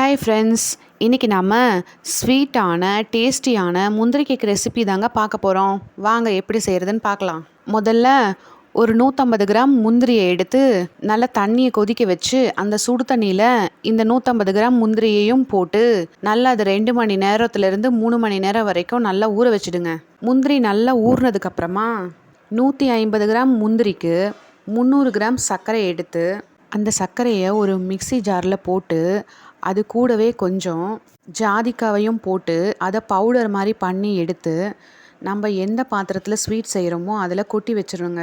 Hi friends இன்றைக்கி நம்ம ஸ்வீட்டான டேஸ்டியான முந்திரி கேக் ரெசிபி தாங்க பார்க்க போகிறோம் வாங்க எப்படி செய்கிறதுன்னு பார்க்கலாம். முதல்ல ஒரு நூற்றம்பது கிராம் முந்திரியை எடுத்து நல்லா தண்ணியை கொதிக்க வச்சு அந்த சுடு தண்ணியில் இந்த நூற்றம்பது கிராம் முந்திரியையும் போட்டு நல்லா அது ரெண்டு மணி நேரத்துலேருந்து மூணு மணி நேரம் வரைக்கும் நல்லா ஊற வச்சுடுங்க. முந்திரி நல்லா ஊறினதுக்கப்புறமா நூற்றி ஐம்பது கிராம் முந்திரிக்கு முந்நூறு கிராம் சர்க்கரை எடுத்து அந்த சர்க்கரையை ஒரு மிக்சி ஜாரில் போட்டு அது கூடவே கொஞ்சம் ஜாதிக்காவையும் போட்டு அதை பவுடர் மாதிரி பண்ணி எடுத்து நம்ம எந்த பாத்திரத்தில் ஸ்வீட் செய்கிறோமோ அதில் கொட்டி வச்சிருங்க.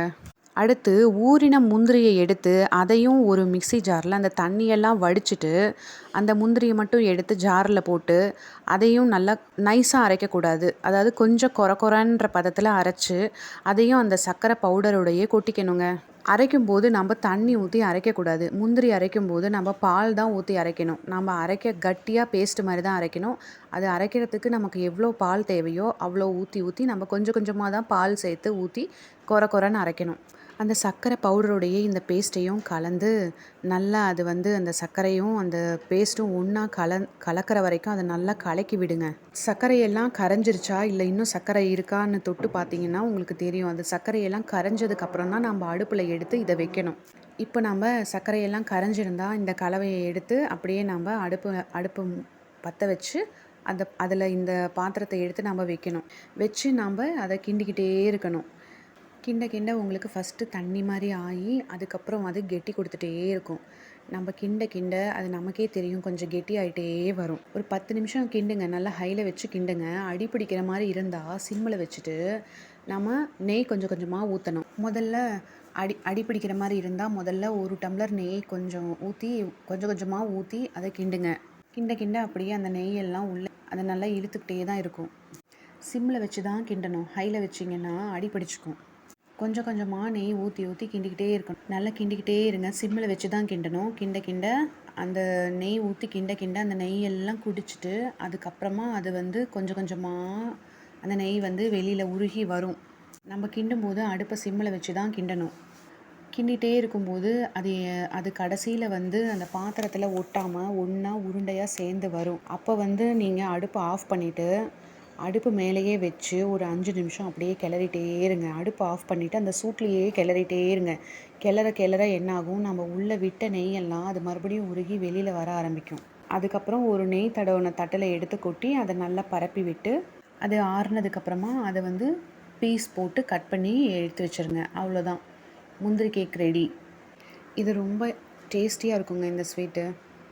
அடுத்து ஊறின முந்திரியை எடுத்து அதையும் ஒரு மிக்ஸி ஜாரில் அந்த தண்ணியெல்லாம் வடிச்சிட்டு அந்த முந்திரியை மட்டும் எடுத்து ஜாரில் போட்டு அதையும் நல்லா நைஸாக அரைக்கக்கூடாது. அதாவது கொஞ்சம் கொர கொரன்ற பதத்தில் அரைச்சி அதையும் அந்த சர்க்கரை பவுடரோடையே கொட்டிக்கணுங்க. அரைக்கும் போது நம்ம தண்ணி ஊற்றி அரைக்கக்கூடாது. முந்திரி அரைக்கும் போது நம்ம பால் தான் ஊற்றி அரைக்கணும். நம்ம அரைக்க கட்டியாக பேஸ்ட் மாதிரி தான் அரைக்கணும். அது அரைக்கிறதுக்கு நமக்கு எவ்வளோ பால் தேவையோ அவ்வளோ ஊற்றி ஊற்றி நம்ம கொஞ்சம் கொஞ்சமாக தான் பால் சேர்த்து ஊற்றி கொர கொரன்னு அரைக்கணும். அந்த சர்க்கரை பவுடரோடையே இந்த பேஸ்ட்டையும் கலந்து நல்லா அது வந்து அந்த சர்க்கரையும் அந்த பேஸ்ட்டும் ஒன்றா கல கலக்கிற வரைக்கும் அதை நல்லா கலக்கி விடுங்க. சர்க்கரையெல்லாம் கரைஞ்சிருச்சா? இல்லை இன்னும் சர்க்கரை இருக்கான்னு தொட்டு பார்த்தீங்கன்னா உங்களுக்கு தெரியும். அந்த சர்க்கரையெல்லாம் கரைஞ்சதுக்கப்புறம் தான் நம்ம அடுப்பில் எடுத்து இதை வைக்கணும். இப்போ நம்ம சர்க்கரையெல்லாம் கரைஞ்சிருந்தா இந்த கலவையை எடுத்து அப்படியே நம்ம அடுப்பு அடுப்பு பற்ற வச்சு அந்த அதில் இந்த பாத்திரத்தை எடுத்து நம்ம வைக்கணும். வச்சு நம்ம அதை கிண்டிக்கிட்டே இருக்கணும். கிண்ட கிண்ட உங்களுக்கு ஃபஸ்ட்டு தண்ணி மாதிரி ஆகி அதுக்கப்புறம் அது கெட்டி கொடுத்துட்டே இருக்கும். நம்ம கிண்ட கிண்ட அது நமக்கே தெரியும் கொஞ்சம் கெட்டி ஆகிட்டே வரும். ஒரு பத்து நிமிஷம் கிண்டுங்க நல்லா ஹையில் வச்சு கிண்டுங்க. அடி பிடிக்கிற மாதிரி இருந்தால் சிம்மில் வச்சுட்டு நம்ம நெய் கொஞ்சம் கொஞ்சமாக ஊற்றணும் முதல்ல அடி அடி பிடிக்கிற மாதிரி இருந்தால் முதல்ல ஒரு டம்ளர் நெய் கொஞ்சம் ஊற்றி கொஞ்சம் கொஞ்சமாக ஊற்றி அதை கிண்டுங்க. கிண்ட கிண்ட அப்படியே அந்த நெய்யெல்லாம் உள்ளே அதை நல்லா இழுத்துக்கிட்டே தான் இருக்கும். சிம்மில் வச்சு தான் கிண்டணும். ஹையில் வச்சிங்கன்னா அடி பிடிச்சிக்கும். கொஞ்சம் கொஞ்சமாக நெய் ஊற்றி ஊற்றி கிண்டிக்கிட்டே இருக்கணும். நல்லா கிண்டிக்கிட்டே இருங்க. சிம்மில் வச்சு தான் கிண்டணும். கிண்ட கிண்ட அந்த நெய் ஊற்றி கிண்ட கிண்ட அந்த நெய் எல்லாம் குடிச்சிட்டு அதுக்கப்புறமா அது வந்து கொஞ்சம் கொஞ்சமாக அந்த நெய் வந்து வெளியில் உருகி வரும். நம்ம கிண்டும் போது அடுப்பை சிம்மில் வச்சு தான் கிண்டணும். கிண்டிகிட்டே இருக்கும்போது அது அது கடைசியில் வந்து அந்த பாத்திரத்தில் ஒட்டாமல் ஒன்றா உருண்டையாக சேர்ந்து வரும். அப்போ வந்து நீங்கள் அடுப்பை ஆஃப் பண்ணிவிட்டு அடுப்பு மேலேயே வச்சு ஒரு அஞ்சு நிமிஷம் அப்படியே கிளறிட்டே இருங்க. அடுப்பு ஆஃப் பண்ணிவிட்டு அந்த சூட்லேயே கிளறிட்டே இருங்க. கிளற கிளற என்னாகும்? நம்ம உள்ளே விட்ட நெய்யெல்லாம் அது மறுபடியும் உருகி வெளியில் வர ஆரம்பிக்கும். அதுக்கப்புறம் ஒரு நெய் தடவின தட்டில் எடுத்து கொட்டி அதை நல்லா பரப்பி விட்டு அது ஆறுனதுக்கப்புறமா அதை வந்து பீஸ் போட்டு கட் பண்ணி எடுத்து வச்சுருங்க. அவ்வளோதான் முந்திரி கேக் ரெடி இது ரொம்ப டேஸ்டியாக இருக்குங்க இந்த ஸ்வீட்டு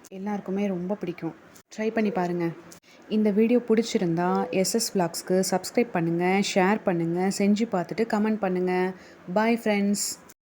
எல்லாருக்குமே ரொம்ப பிடிக்கும். ட்ரை பண்ணி பாருங்கள் இந்த வீடியோ பிடிச்சிருந்தா எஸ்எஸ் விளாக்ஸ்க்கு சப்ஸ்கிரைப் பண்ணுங்கள் ஷேர் பண்ணுங்கள் செஞ்சு பார்த்துட்டு கமெண்ட் பண்ணுங்கள் பாய் ஃப்ரெண்ட்ஸ்